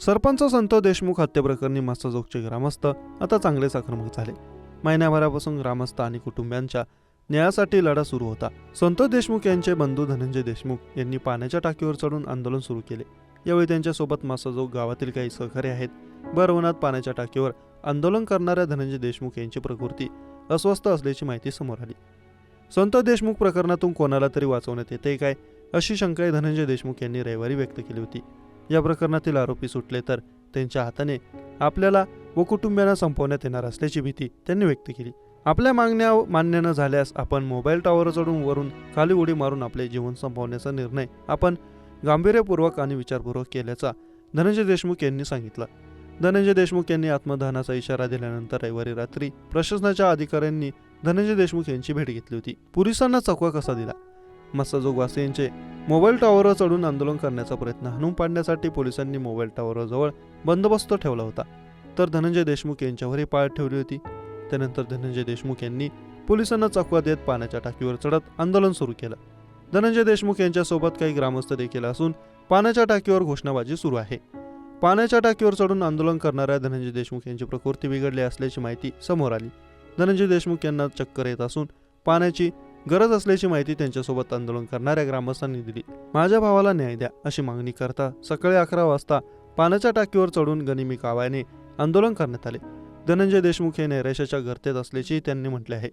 सरपंच संतोष देशमुख हत्येप्रकरणी मस्ताजोगचे ग्रामस्थ आता चांगलेच आक्रमक झाले. महिन्याभरापासून ग्रामस्थ आणि कुटुंबियांच्या न्यायासाठी लढा सुरू होता. संतोष देशमुख यांचे बंधू धनंजय देशमुख यांनी पाण्याच्या टाकीवर चढून आंदोलन सुरू केले. यावेळी त्यांच्यासोबत मस्ताजोग गावातील काही सहकारी आहेत. बरवनात पाण्याच्या टाकीवर आंदोलन करणाऱ्या धनंजय देशमुख यांची प्रकृती अस्वस्थ असल्याची माहिती समोर आली. संत देशमुख प्रकरणातून कोणाला तरी वाचवण्यात येते काय अशी शंकाही धनंजय देशमुख यांनी रविवारी व्यक्त केली होती. या प्रकरणातील आरोपी सुटले तर त्यांच्या हाताने आपल्याला व कुटुंबियांना संपवण्यात येणार असल्याची भीती त्यांनी व्यक्त केली. आपल्या मागण्या मान्य न झाल्यास आपण मोबाईल टॉवर चढून वरून खाली उडी मारून आपले जीवन संपवण्याचा निर्णय आपण गांभीर्यपूर्वक आणि विचारपूर्वक केल्याचा धनंजय देशमुख यांनी सांगितलं. धनंजय देशमुख यांनी आत्मदहनाचा इशारा दिल्यानंतर रविवारी रात्री प्रशासनाच्या अधिकाऱ्यांनी धनंजय देशमुख यांची भेट घेतली होती. पोलिसांना चकवा कसा दिला? मत्स्यजोगवासियांचे मोबाईल टॉवरवर चढून आंदोलन करण्याचा प्रयत्न हाणून पाडण्यासाठी पोलिसांनी मोबाईल टॉवरजवळ बंदोबस्त ठेवला होता. तर धनंजय देशमुख यांच्यावरही पाळ ठेवली होती. त्यानंतर धनंजय देशमुख यांनी पोलिसांना चकवा देत पाण्याच्या टाकीवर चढत आंदोलन सुरू केलं. धनंजय देशमुख यांच्यासोबत काही ग्रामस्थ देखील असून पाण्याच्या टाकीवर घोषणाबाजी सुरू आहे. पाण्याच्या टाकीवर चढून आंदोलन करणाऱ्या धनंजय देशमुख यांची प्रकृती बिघडली असल्याची माहिती समोर आली. धनंजय देशमुख यांना चक्कर येत असून पाण्याची गरज असल्याची माहिती त्यांच्यासोबत आंदोलन करणाऱ्या ग्रामस्थांनी दिली. माझ्या भावाला न्याय द्या अशी मागणी करता सकाळी अकरा वाजता पाण्याच्या टाकीवर चढून गनिमी कावाने आंदोलन करण्यात आले. धनंजय देशमुख हे नैराश्याच्या गर्तेत असल्याचेही त्यांनी म्हटले आहे.